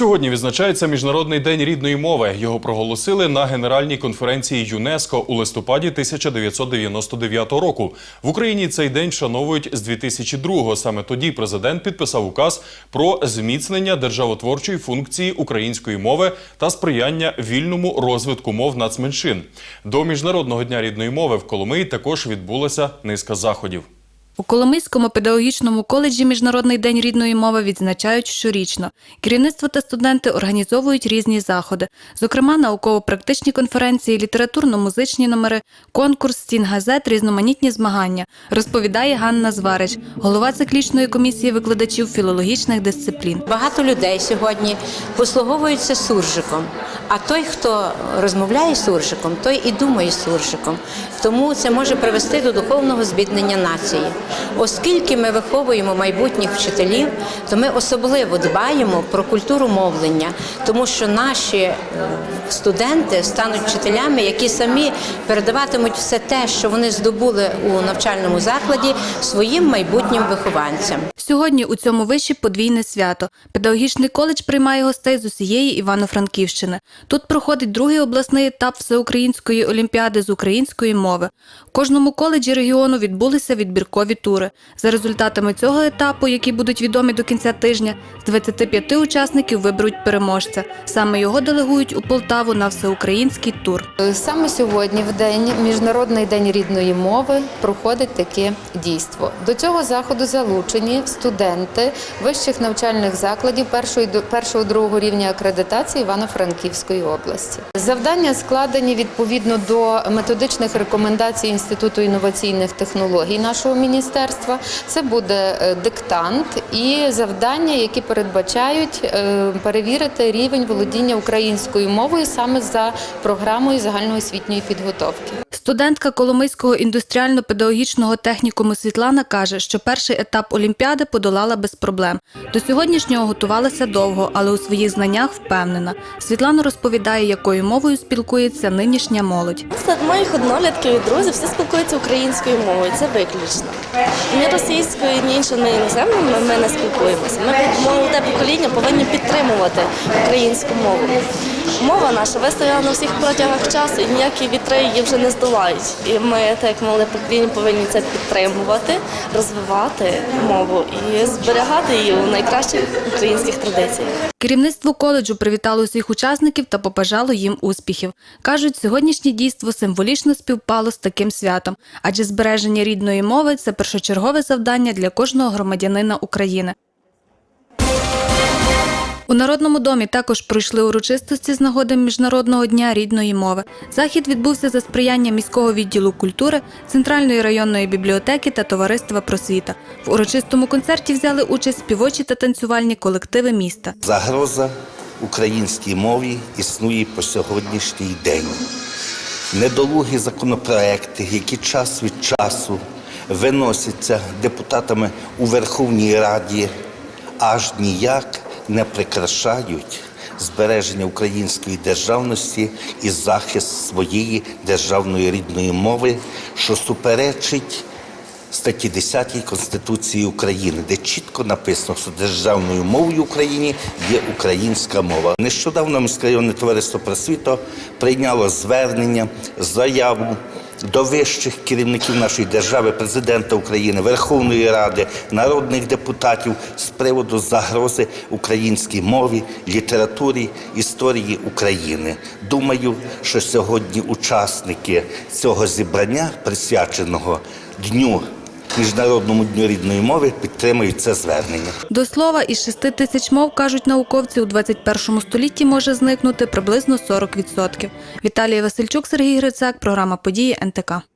Сьогодні відзначається Міжнародний день рідної мови. Його проголосили на Генеральній конференції ЮНЕСКО у листопаді 1999 року. В Україні цей день вшановують з 2002-го. Саме тоді президент підписав указ про зміцнення державотворчої функції української мови та сприяння вільному розвитку мов нацменшин. До Міжнародного дня рідної мови в Коломиї також відбулася низка заходів. У Коломийському педагогічному коледжі Міжнародний день рідної мови відзначають щорічно. Керівництво та студенти організовують різні заходи, зокрема науково-практичні конференції, літературно-музичні номери, конкурс, стін газет, різноманітні змагання, розповідає Ганна Зварич, голова циклічної комісії викладачів філологічних дисциплін. Багато людей сьогодні послуговуються суржиком. А той, хто розмовляє суржиком, той і думає суржиком. Тому це може привести до духовного збіднення нації. Оскільки ми виховуємо майбутніх вчителів, то ми особливо дбаємо про культуру мовлення, тому що наші е, студенти стануть вчителями, які самі передаватимуть все те, що вони здобули у навчальному закладі, своїм майбутнім вихованцям. Сьогодні у цьому виші подвійне свято. Педагогічний коледж приймає гостей з усієї Івано-Франківщини. Тут проходить другий обласний етап всеукраїнської олімпіади з української мови. В кожному коледжі регіону відбулися відбіркові тури. За результатами цього етапу, які будуть відомі до кінця тижня, з 25 учасників виберуть переможця. Саме його делегують у Полтаву на всеукраїнський тур. Саме сьогодні, в день Міжнародний день рідної мови, проходить таке дійство. До цього заходу залучені студенти вищих навчальних закладів першого, першого другого рівня акредитації Івано-Франківської області. Завдання складені відповідно до методичних рекомендацій Інституту інноваційних технологій нашого міністерства. Це буде е, диктант і завдання, які передбачають е, перевірити рівень володіння українською мовою саме за програмою загальноосвітньої підготовки. Студентка Коломийського індустріально-педагогічного технікуму Світлана каже, що перший етап Олімпіади подолала без проблем. До сьогоднішнього готувалася довго, але у своїх знаннх впевнена. Світлана розповідає, якою мовою спілкується нинішня молодь. Серед моїх однолітків і друзів всі спілкуються українською мовою, це виключно. Ні російською, ні іншими іноземними ми не спілкуємося. Ми молоде покоління повинні підтримувати українську мову. Мова наша вистояла на всіх протягах часу, і ніякі вітри її вже не здолають. І ми, так як молоде покоління, повинні це підтримувати, розвивати мову і зберігати її у найкращих українських традиціях. Керівництво коледжу привітало усіх учасників та побажало їм успіхів. Кажуть, сьогоднішнє дійство символічно співпало з таким святом, адже збереження рідної мови це першочергове завдання для кожного громадянина України. У Народному домі також пройшли урочистості з нагоди Міжнародного дня рідної мови. Захід відбувся за сприяння міського відділу культури, центральної районної бібліотеки та товариства просвіта. В урочистому концерті взяли участь співочі та танцювальні колективи міста. Загроза українській мові існує по сьогоднішній день. Недолугі законопроекти, які час від часу виносяться депутатами у Верховній Раді, аж ніяк не прикрашають збереження української державності і захист своєї державної рідної мови, що суперечить статті 10 Конституції України, де чітко написано, що державною мовою в Україні є українська мова. Нещодавно міськрайонне товариство просвіто прийняло звернення, заяву до вищих керівників нашої держави, президента України, Верховної Ради, народних депутатів з приводу загрози українській мові, літературі, історії України. Думаю, що сьогодні учасники цього зібрання, присвяченого дню. Міжнародному дню рідної мови підтримують це звернення. До слова, із 6 тисяч мов, кажуть науковці, у 21 столітті може зникнути приблизно 40%. Віталій Васильчук, Сергій Грицак, програма «Події НТК».